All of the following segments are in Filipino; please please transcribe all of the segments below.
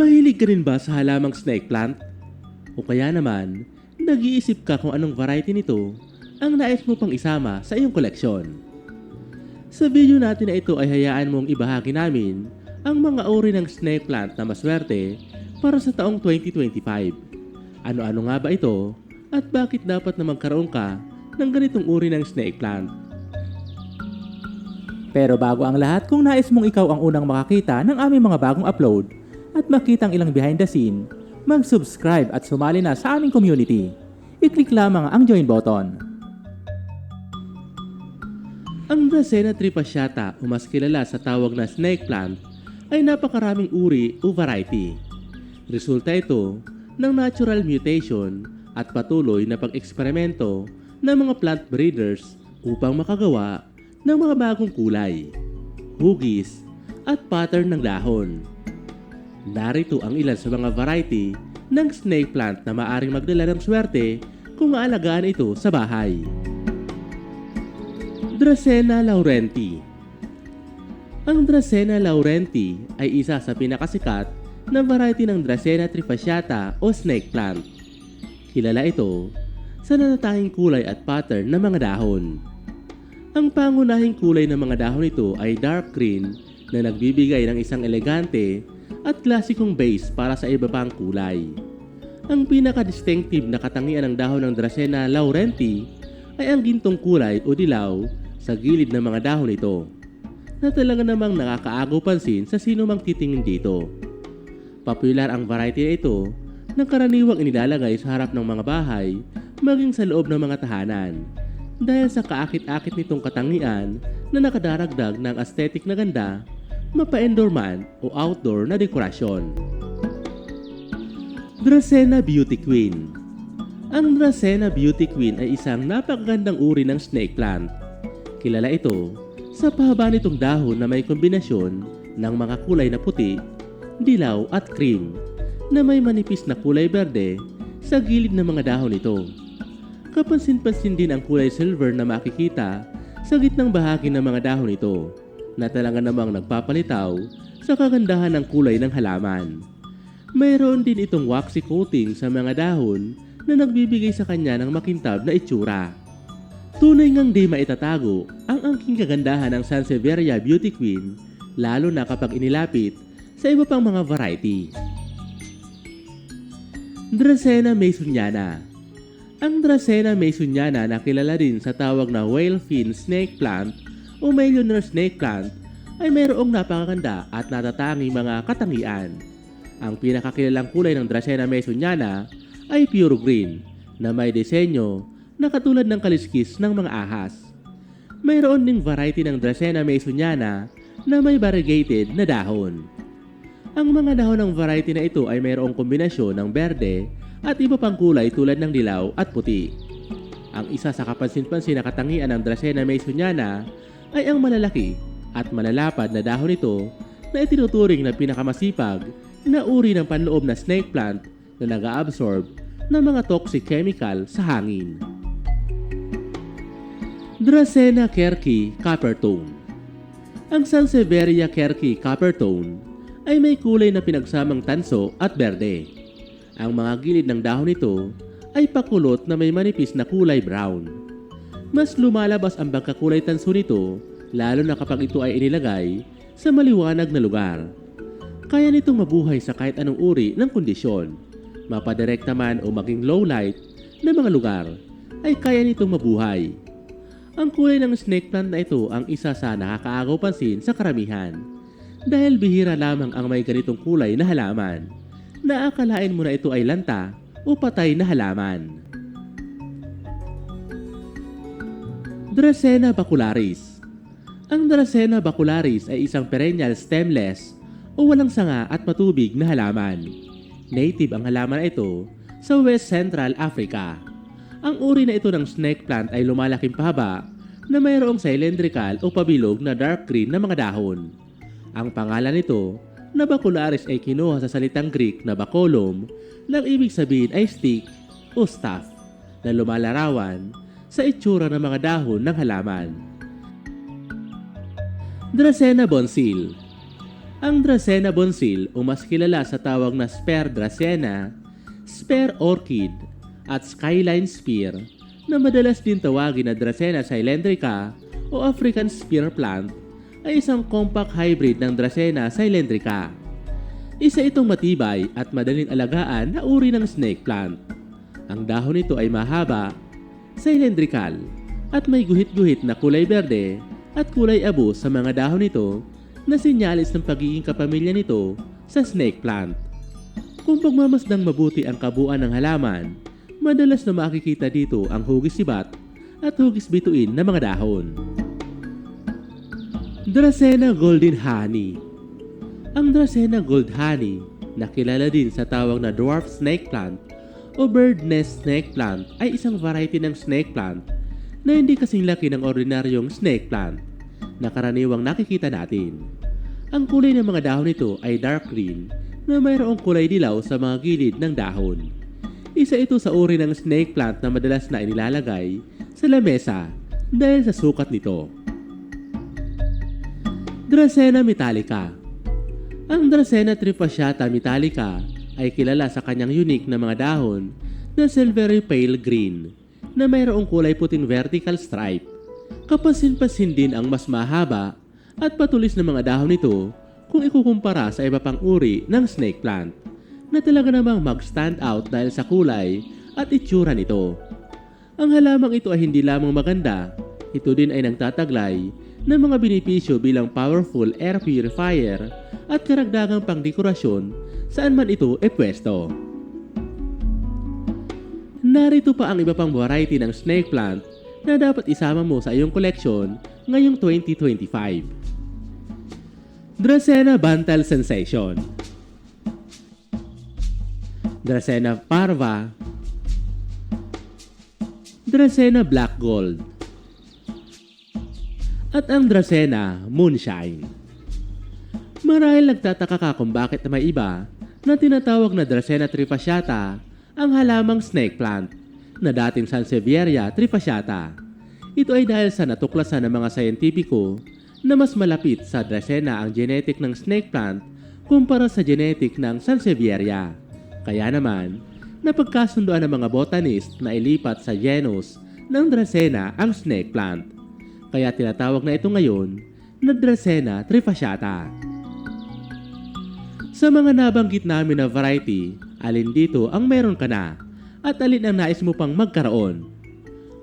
Mahilig ka rin ba sa halamang snake plant? O kaya naman, nag-iisip ka kung anong variety nito ang nais mo pang isama sa iyong koleksyon? Sa video natin na ito ay hayaan mong ibahagi namin ang mga uri ng snake plant na maswerte para sa taong 2025. Ano-ano nga ba ito at bakit dapat na magkaroon ka ng ganitong uri ng snake plant? Pero bago ang lahat, kung nais mong ikaw ang unang makakita ng aming mga bagong upload at makitang ilang behind the scene, mag-subscribe at sumali na sa aming community. I-click lamang ang join button. Ang Dracena tripasciata o mas kilala sa tawag na snake plant ay napakaraming uri o variety. Resulta ito ng natural mutation at patuloy na pag-eksperimento ng mga plant breeders upang makagawa ng mga bagong kulay, hugis at pattern ng dahon. Narito ang ilan sa mga variety ng snake plant na maaring magdala ng swerte kung aalagaan ito sa bahay. Dracena laurenti Ang Dracena laurenti ay isa sa pinakasikat na variety ng Dracena trifasciata o snake plant. Kilala ito sa natatanging kulay at pattern ng mga dahon. Ang pangunahing kulay ng mga dahon nito ay dark green na nagbibigay ng isang elegante at klasikong base para sa iba pang kulay. Ang pinaka-distinctive na katangian ng dahon ng Dracena laurenti ay ang gintong kulay o dilaw sa gilid ng mga dahon nito na talaga namang nakakaagaw pansin sa sino mang titingin dito. Popular ang variety na ito ng karaniwang inilalagay sa harap ng mga bahay maging sa loob ng mga tahanan dahil sa kaakit-akit nitong katangian na nakadaragdag ng aesthetic na ganda, mapa-indoor man o outdoor na dekorasyon. Dracena Beauty Queen Ang Dracena Beauty Queen ay isang napakagandang uri ng snake plant. Kilala ito sa pahaba nitong dahon na may kombinasyon ng mga kulay na puti, dilaw at cream na may manipis na kulay berde sa gilid ng mga dahon nito. Kapansin-pansin din ang kulay silver na makikita sa gitnang bahagi ng mga dahon nito na talaga namang nagpapalitaw sa kagandahan ng kulay ng halaman. Mayroon din itong waxy coating sa mga dahon na nagbibigay sa kanya ng makintab na itsura. Tunay ngang di maitatago ang angking kagandahan ng Sansevieria Beauty Queen lalo na kapag inilapit sa iba pang mga variety. Dracena masoniana Ang Dracena masoniana na kilala din sa tawag na whale fin snake plant o millionaire snake plant ay mayroong napakaganda at natatanging mga katangian. Ang pinakakilalang kulay ng Dracena masoniana ay pure green na may disenyo na katulad ng kaliskis ng mga ahas. Mayroon ding variety ng Dracena masoniana na may variegated na dahon. Ang mga dahon ng variety na ito ay mayroong kombinasyon ng berde at iba pang kulay tulad ng dilaw at puti. Ang isa sa kapansin-pansin na katangian ng Dracena masoniana ay ang malalaki at malalapad na dahon nito na itinuturing na pinakamasipag na uri ng panloob na snake plant na nag-absorb ng mga toxic chemical sa hangin. Dracena kerki coppertone Ang Sansevieria kerki coppertone ay may kulay na pinagsamang tanso at berde. Ang mga gilid ng dahon nito ay pakulot na may manipis na kulay brown. Mas lumalabas ang pagkakulay tanso nito lalo na kapag ito ay inilagay sa maliwanag na lugar. Kaya nitong mabuhay sa kahit anong uri ng kondisyon. Mapadirekta man o maging low light na mga lugar ay kaya nitong mabuhay. Ang kulay ng snake plant na ito ang isa sa nakakaagaw pansin sa karamihan dahil bihira lamang ang may ganitong kulay na halaman na akalain mo na ito ay lanta o patay na halaman. Dracena bacularis Ang Dracena bacularis ay isang perennial stemless o walang sanga at matubig na halaman. Native ang halaman na ito sa West Central Africa. Ang uri na ito ng snake plant ay lumalaking pahaba na mayroong cylindrical o pabilog na dark green na mga dahon. Ang pangalan nito na bacularis ay kinuha sa salitang Greek na bakulum nang ibig sabihin ay stick o staff na lumalarawan sa itsura ng mga dahon ng halaman. Dracena bonsil Ang Dracena bonsil o mas kilala sa tawag na Spare Dracena, Spare Orchid, at Skyline Spear na madalas din tawagin na Dracena cylindrica o African Spear Plant ay isang compact hybrid ng Dracena cylindrica. Isa itong matibay at madaling alagaan na uri ng snake plant. Ang dahon nito ay mahaba, cylindrical, at may guhit-guhit na kulay berde at kulay abo sa mga dahon nito na sinyalis ng pagiging kapamilya nito sa snake plant. Kung pagmamasdang mabuti ang kabuuan ng halaman, madalas na makikita dito ang hugis sibat at hugis bituin na mga dahon. Dracena Golden Honey Ang Dracena Gold Honey, na kilala din sa tawag na dwarf snake plant o bird nest snake plant ay isang variety ng snake plant na hindi kasing laki ng ordinaryong snake plant na karaniwang nakikita natin. Ang kulay ng mga dahon nito ay dark green na mayroong kulay dilaw sa mga gilid ng dahon. Isa ito sa uri ng snake plant na madalas na inilalagay sa lamesa dahil sa sukat nito. Dracena metallica Ang Dracena trifasciata metallica ay kilala sa kanyang unique na mga dahon na silvery pale green na mayroong kulay puting vertical stripe. Kapasin-pasin din ang mas mahaba at patulis na mga dahon nito kung ikukumpara sa iba pang uri ng snake plant na talaga namang mag-stand out dahil sa kulay at itsura nito. Ang halamang ito ay hindi lamang maganda, ito din ay nagtataglay ng mga benepisyo bilang powerful air purifier at karagdagang pangdekorasyon saan man ito epwesto. Narito pa ang iba pang variety ng snake plant na dapat isama mo sa iyong koleksyon ngayong 2025. Dracena Bantal Sensation Dracena Parva Dracena Black Gold at ang Dracena Moonshine. Marahil nagtataka ka kung bakit may iba na tinatawag na Dracena trifasciata ang halamang snake plant na dating Sansevieria trifasciata. Ito ay dahil sa natuklasan ng mga sayentipiko na mas malapit sa Dracena ang genetic ng snake plant kumpara sa genetic ng Sansevieria. Kaya naman, napagkasunduan ng mga botanist na ilipat sa genus ng Dracena ang snake plant. Kaya tinatawag na ito ngayon na Dracena trifasciata. Sa mga nabanggit namin na variety, alin dito ang meron ka na at alin ang nais mo pang magkaroon.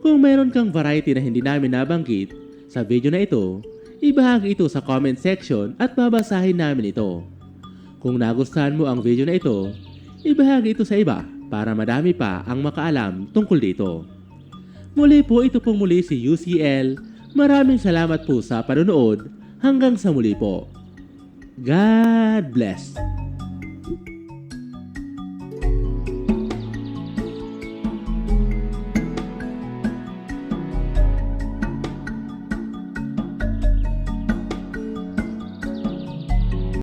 Kung meron kang variety na hindi namin nabanggit sa video na ito, ibahagi ito sa comment section at babasahin namin ito. Kung nagustuhan mo ang video na ito, ibahagi ito sa iba para madami pa ang makaalam tungkol dito. Muli po ito pong muli si UCL. Maraming salamat po sa panonood. Hanggang sa muli po. God bless.